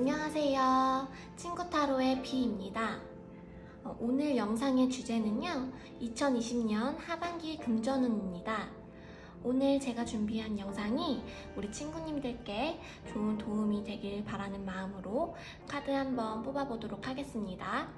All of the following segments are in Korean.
안녕하세요. 친구 타로의 비입니다. 어, 오늘 영상의 주제는요, 2020년 하반기 금전운입니다. 오늘 제가 준비한 영상이 우리 친구님들께 좋은 도움이 되길 바라는 마음으로 카드 한번 뽑아보도록 하겠습니다.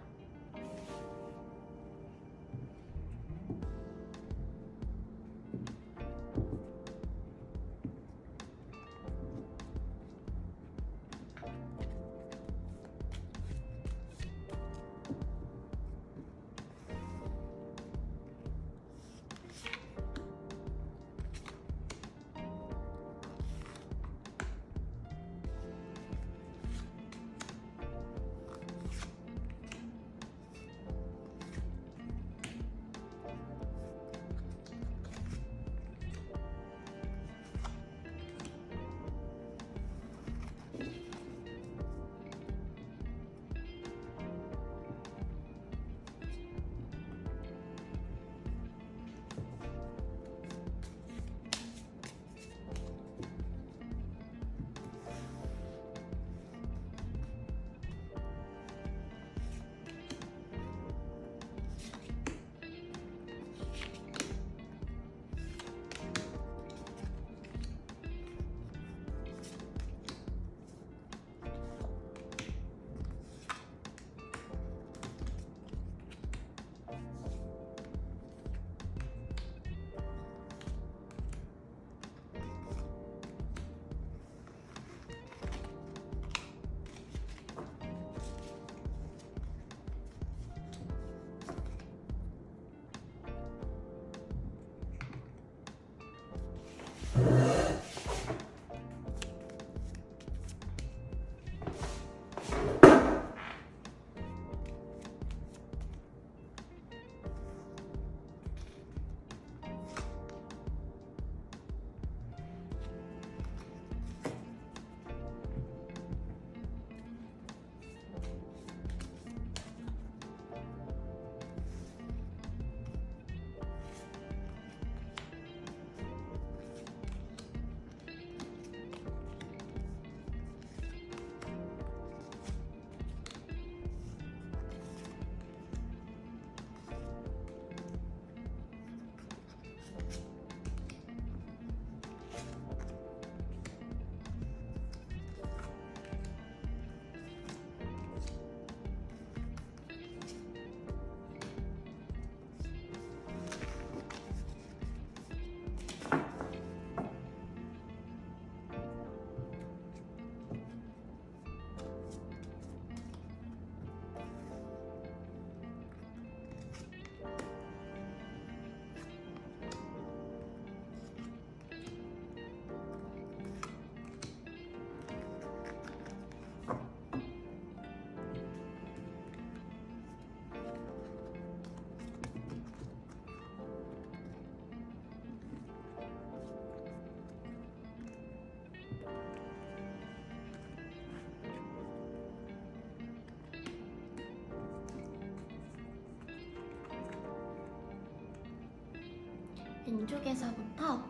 왼쪽에서부터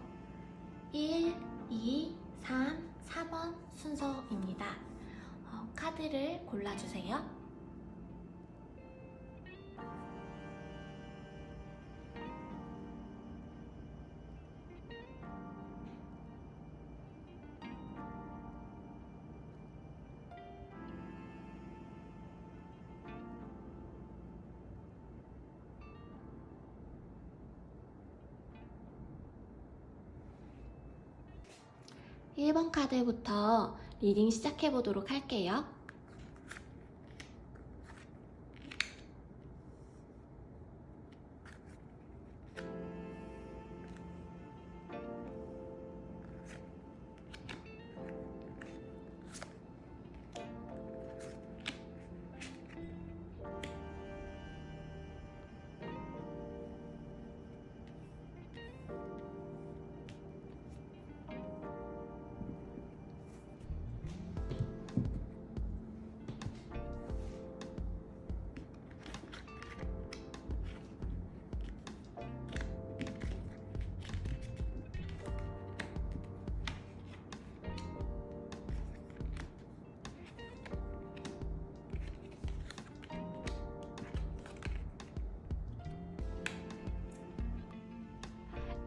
1, 2, 3, 4번 순서입니다. 어, 카드를 골라주세요. 일번 카드부터 리딩 시작해 보도록 할게요.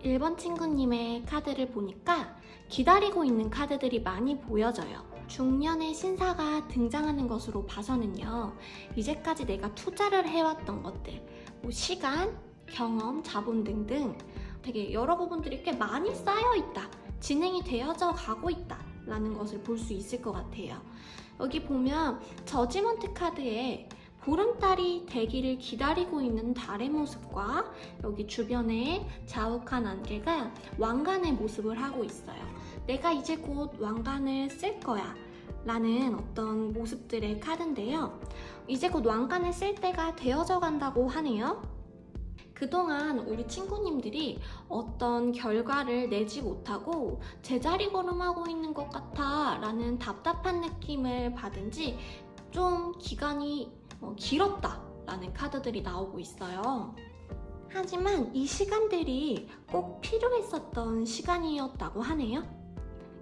1번 친구님의 카드를 보니까 기다리고 있는 카드들이 많이 보여져요. 중년의 신사가 등장하는 것으로 봐서는요, 이제까지 내가 투자를 해왔던 것들, 뭐 시간, 경험, 자본 등등 되게 여러 부분들이 꽤 많이 쌓여 있다. 진행이 되어져 가고 있다. 라는 것을 볼 수 있을 것 같아요. 여기 보면 저지먼트 카드에 보름달이 되기를 기다리고 있는 달의 모습과 여기 주변에 자욱한 안개가 왕관의 모습을 하고 있어요. 내가 이제 곧 왕관을 쓸 거야. 라는 어떤 모습들의 카드인데요. 이제 곧 왕관을 쓸 때가 되어져 간다고 하네요. 그동안 우리 친구님들이 어떤 결과를 내지 못하고 제자리 걸음하고 있는 것 같아 라는 답답한 느낌을 받은 지 좀 기간이 어, 길었다 라는 카드들이 나오고 있어요. 하지만 이 시간들이 꼭 필요했었던 시간이었다고 하네요.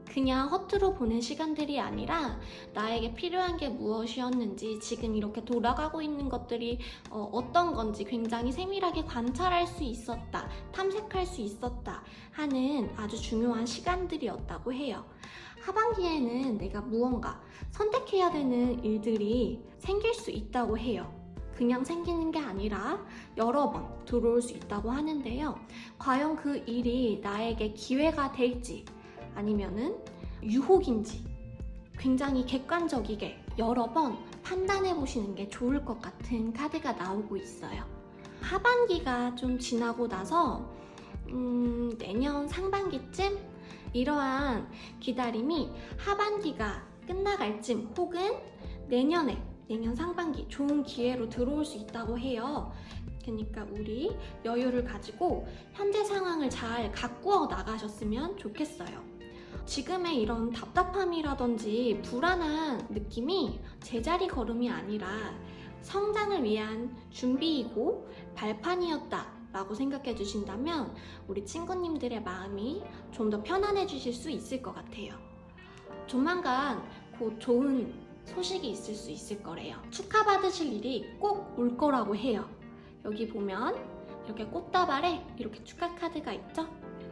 그냥 허투루 보낸 시간들이 아니라 나에게 필요한 게 무엇이었는지 지금 이렇게 돌아가고 있는 것들이 어, 떤 건지 굉장히 세밀하게 관찰할 수 있었다, 탐색할 수 있었다 하는 아주 중요한 시간들이었다고 해요. 하반기에는 내가 무언가 선택해야 되는 일들이 생길 수 있다고 해요. 그냥 생기는 게 아니라 여러 번 들어올 수 있다고 하는데요. 과연 그 일이 나에게 기회가 될지 아니면은 유혹인지 굉장히 객관적이게 여러 번 판단해 보시는 게 좋을 것 같은 카드가 나오고 있어요. 하반기가 좀 지나고 나서 음, 내년 상반기쯤 이러한 기다림이 하반기가 끝나갈 쯤 혹은 내년에 내년 상반기 좋은 기회로 들어올 수 있다고 해요. 그러니까 우리 여유를 가지고 현재 상황을 잘 가꾸어 나가셨으면 좋겠어요. 지금의 이런 답답함이라든지 불안한 느낌이 제자리 걸음이 아니라 성장을 위한 준비이고 발판이었다. 라고 생각해 주신다면 우리 친구님들의 마음이 좀 더 편안해지실 수 있을 것 같아요. 조만간 곧 좋은 소식이 있을 수 있을 거래요. 축하받으실 일이 꼭 올 거라고 해요. 여기 보면 이렇게 꽃다발에 이렇게 축하 카드가 있죠?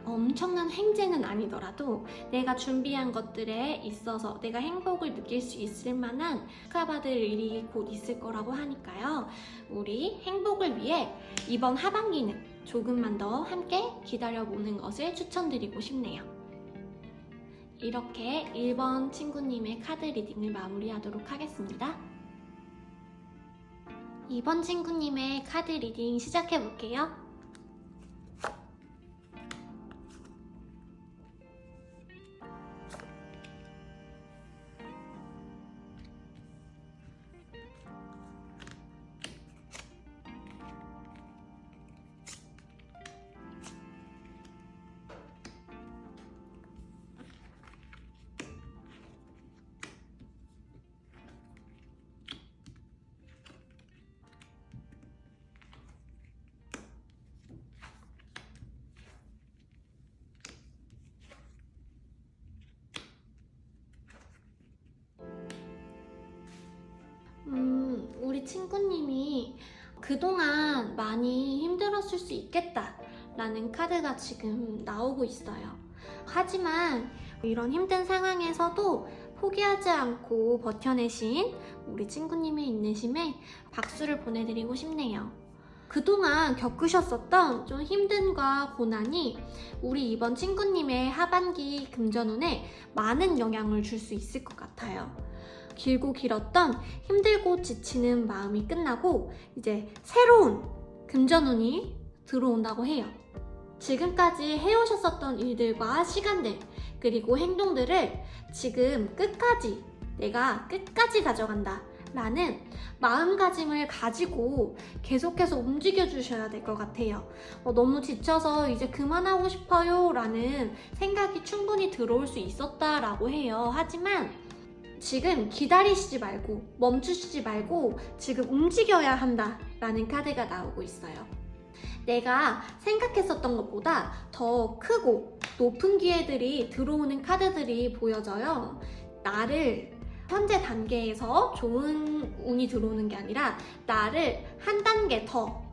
엄청난 횡재는 아니더라도 내가 준비한 것들에 있어서 내가 행복을 느낄 수 있을 만한 축하받을 일이 곧 있을 거라고 하니까요. 우리 행복을 위해 이번 하반기는 조금만 더 함께 기다려보는 것을 추천드리고 싶네요. 이렇게 1번 친구님의 카드 리딩을 마무리하도록 하겠습니다. 2번 친구님의 카드 리딩 시작해볼게요. 친구님이 그동안 많이 힘들었을 수 있겠다. 라는 카드가 지금 나오고 있어요. 하지만 이런 힘든 상황에서도 포기하지 않고 버텨내신 우리 친구님의 인내심에 박수를 보내드리고 싶네요. 그동안 겪으셨었던 좀 힘듦과 고난이 우리 이번 친구님의 하반기 금전운에 많은 영향을 줄 수 있을 것 같아요. 길고 길었던 힘들고 지치는 마음이 끝나고 이제 새로운 금전운이 들어온다고 해요. 지금까지 해오셨었던 일들과 시간들 그리고 행동들을 지금 끝까지 내가 끝까지 가져간다 라는 마음가짐을 가지고 계속해서 움직여 주셔야 될 것 같아요. 어, 너무 지쳐서 이제 그만하고 싶어요 라는 생각이 충분히 들어올 수 있었다라고 해요. 하지만 지금 기다리시지 말고 멈추시지 말고 지금 움직여야 한다라는 카드가 나오고 있어요. 내가 생각했었던 것보다 더 크고 높은 기회들이 들어오는 카드들이 보여져요. 나를 현재 단계에서 좋은 운이 들어오는 게 아니라 나를 한 단계 더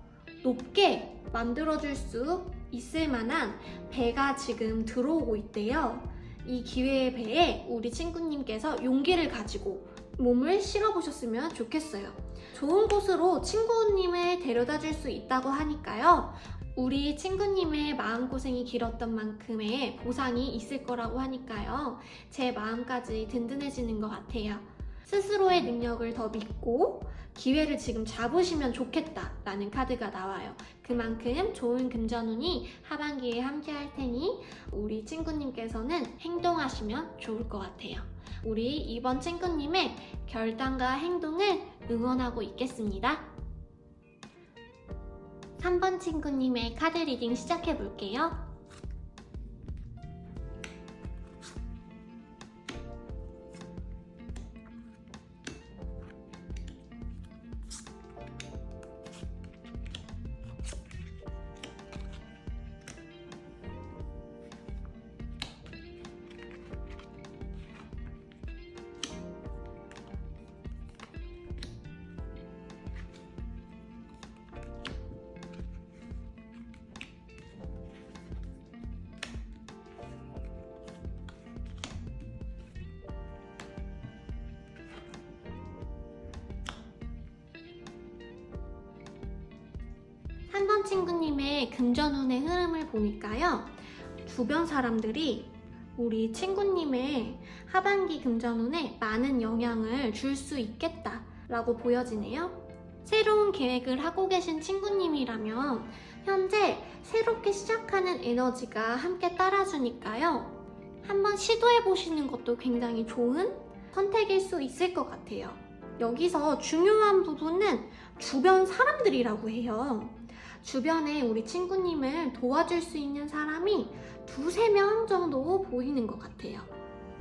높게 만들어줄 수 있을 만한 배가 지금 들어오고 있대요. 이 기회의 배에 우리 친구님께서 용기를 가지고 몸을 실어보셨으면 좋겠어요. 좋은 곳으로 친구님을 데려다 줄 수 있다고 하니까요. 우리 친구님의 마음고생이 길었던 만큼의 보상이 있을 거라고 하니까요. 제 마음까지 든든해지는 것 같아요. 스스로의 능력을 더 믿고 기회를 지금 잡으시면 좋겠다라는 카드가 나와요. 그만큼 좋은 금전운이 하반기에 함께 할 테니 우리 친구님께서는 행동하시면 좋을 것 같아요. 우리 이번 친구님의 결단과 행동을 응원하고 있겠습니다. 3번 친구님의 카드 리딩 시작해 볼게요. 한번 친구님의 금전운의 흐름을 보니까요. 주변 사람들이 우리 친구님의 하반기 금전운에 많은 영향을 줄 수 있겠다라고 보여지네요. 새로운 계획을 하고 계신 친구님이라면 현재 새롭게 시작하는 에너지가 함께 따라주니까요. 한번 시도해 보시는 것도 굉장히 좋은 선택일 수 있을 것 같아요. 여기서 중요한 부분은 주변 사람들이라고 해요. 주변에 우리 친구님을 도와줄 수 있는 사람이 두세 명 정도 보이는 것 같아요.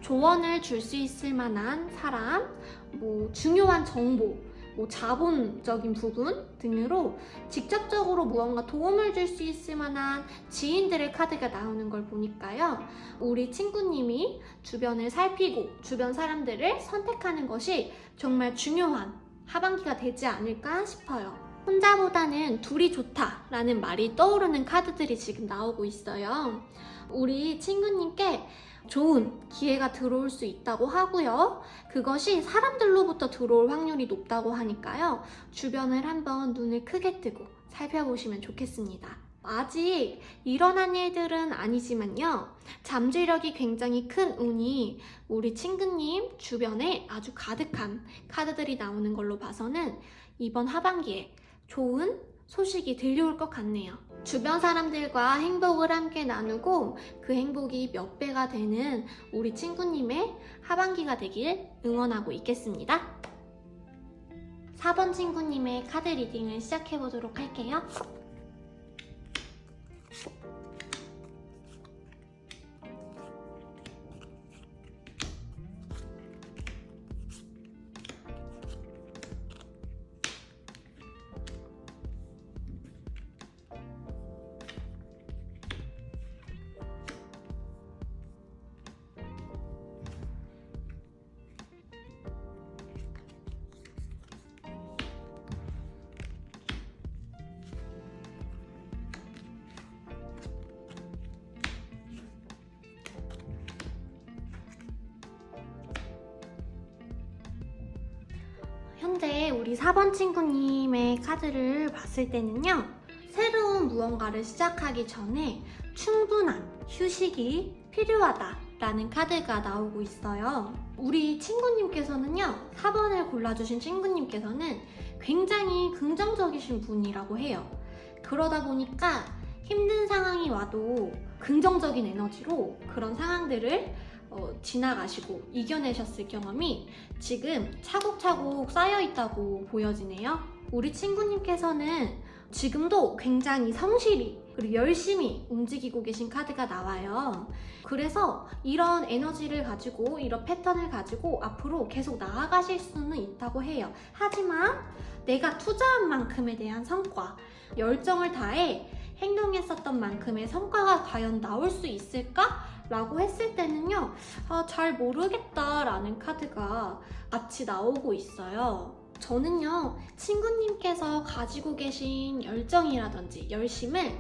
조언을 줄 수 있을 만한 사람, 뭐 중요한 정보, 뭐 자본적인 부분 등으로 직접적으로 무언가 도움을 줄 수 있을 만한 지인들의 카드가 나오는 걸 보니까요. 우리 친구님이 주변을 살피고 주변 사람들을 선택하는 것이 정말 중요한 하반기가 되지 않을까 싶어요. 혼자보다는 둘이 좋다라는 말이 떠오르는 카드들이 지금 나오고 있어요. 우리 친구님께 좋은 기회가 들어올 수 있다고 하고요. 그것이 사람들로부터 들어올 확률이 높다고 하니까요. 주변을 한번 눈을 크게 뜨고 살펴보시면 좋겠습니다. 아직 일어난 일들은 아니지만요. 잠재력이 굉장히 큰 운이 우리 친구님 주변에 아주 가득한 카드들이 나오는 걸로 봐서는 이번 하반기에 좋은 소식이 들려올 것 같네요. 주변 사람들과 행복을 함께 나누고 그 행복이 몇 배가 되는 우리 친구님의 하반기가 되길 응원하고 있겠습니다. 4번 친구님의 카드 리딩을 시작해 보도록 할게요. 현재 우리 4번 친구님의 카드를 봤을 때는요. 새로운 무언가를 시작하기 전에 충분한 휴식이 필요하다 라는 카드가 나오고 있어요. 우리 친구님께서는요. 4번을 골라주신 친구님께서는 굉장히 긍정적이신 분이라고 해요. 그러다 보니까 힘든 상황이 와도 긍정적인 에너지로 그런 상황들을 어, 지나가시고 이겨내셨을 경험이 지금 차곡차곡 쌓여 있다고 보여지네요. 우리 친구님께서는 지금도 굉장히 성실히 그리고 열심히 움직이고 계신 카드가 나와요. 그래서 이런 에너지를 가지고 이런 패턴을 가지고 앞으로 계속 나아가실 수는 있다고 해요. 하지만 내가 투자한 만큼에 대한 성과, 열정을 다해 행동했었던 만큼의 성과가 과연 나올 수 있을까? 라고 했을 때는요, 아, 잘 모르겠다 라는 카드가 같이 나오고 있어요. 저는요, 친구님께서 가지고 계신 열정이라든지 열심을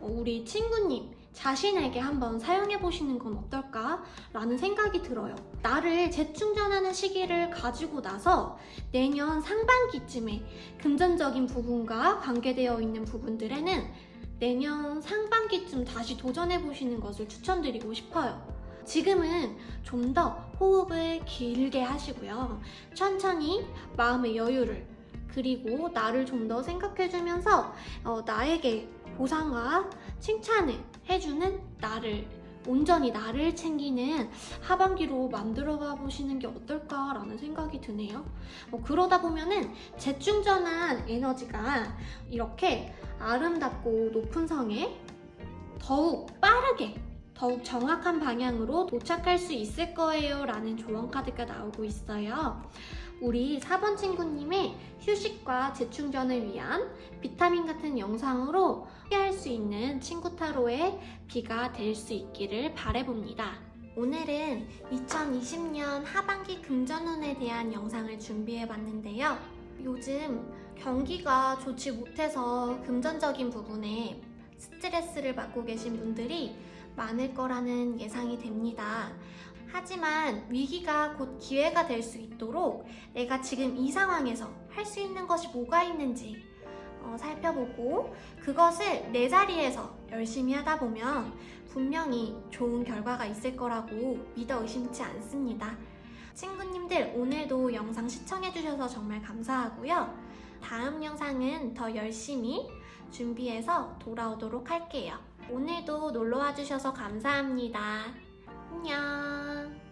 어, 우리 친구님 자신에게 한번 사용해 보시는 건 어떨까 라는 생각이 들어요. 나를 재충전하는 시기를 가지고 나서 내년 상반기쯤에 금전적인 부분과 관계되어 있는 부분들에는 내년 상반기쯤 다시 도전해 보시는 것을 추천드리고 싶어요. 지금은 좀 더 호흡을 길게 하시고요. 천천히 마음의 여유를 그리고 나를 좀 더 생각해주면서 어, 나에게 보상과 칭찬을 해주는 나를 온전히 나를 챙기는 하반기로 만들어가 보시는 게 어떨까라는 생각이 드네요. 어, 그러다 보면은 재충전한 에너지가 이렇게 아름답고 높은 성에 더욱 빠르게 더욱 정확한 방향으로 도착할 수 있을 거예요 라는 조언 카드가 나오고 있어요. 우리 4번 친구님의 휴식과 재충전을 위한 비타민 같은 영상으로 함께할 수 있는 친구 타로의 비가 될 수 있기를 바래봅니다. 오늘은 2020년 하반기 금전운에 대한 영상을 준비해 봤는데요. 요즘 경기가 좋지 못해서 금전적인 부분에 스트레스를 받고 계신 분들이 많을 거라는 예상이 됩니다. 하지만 위기가 곧 기회가 될 수 있도록 내가 지금 이 상황에서 할 수 있는 것이 뭐가 있는지 어, 살펴보고 그것을 내 자리에서 열심히 하다 보면 분명히 좋은 결과가 있을 거라고 믿어 의심치 않습니다. 친구님들 오늘도 영상 시청해주셔서 정말 감사하고요. 다음 영상은 더 열심히 준비해서 돌아오도록 할게요. 오늘도 놀러와 주셔서 감사합니다. 안녕.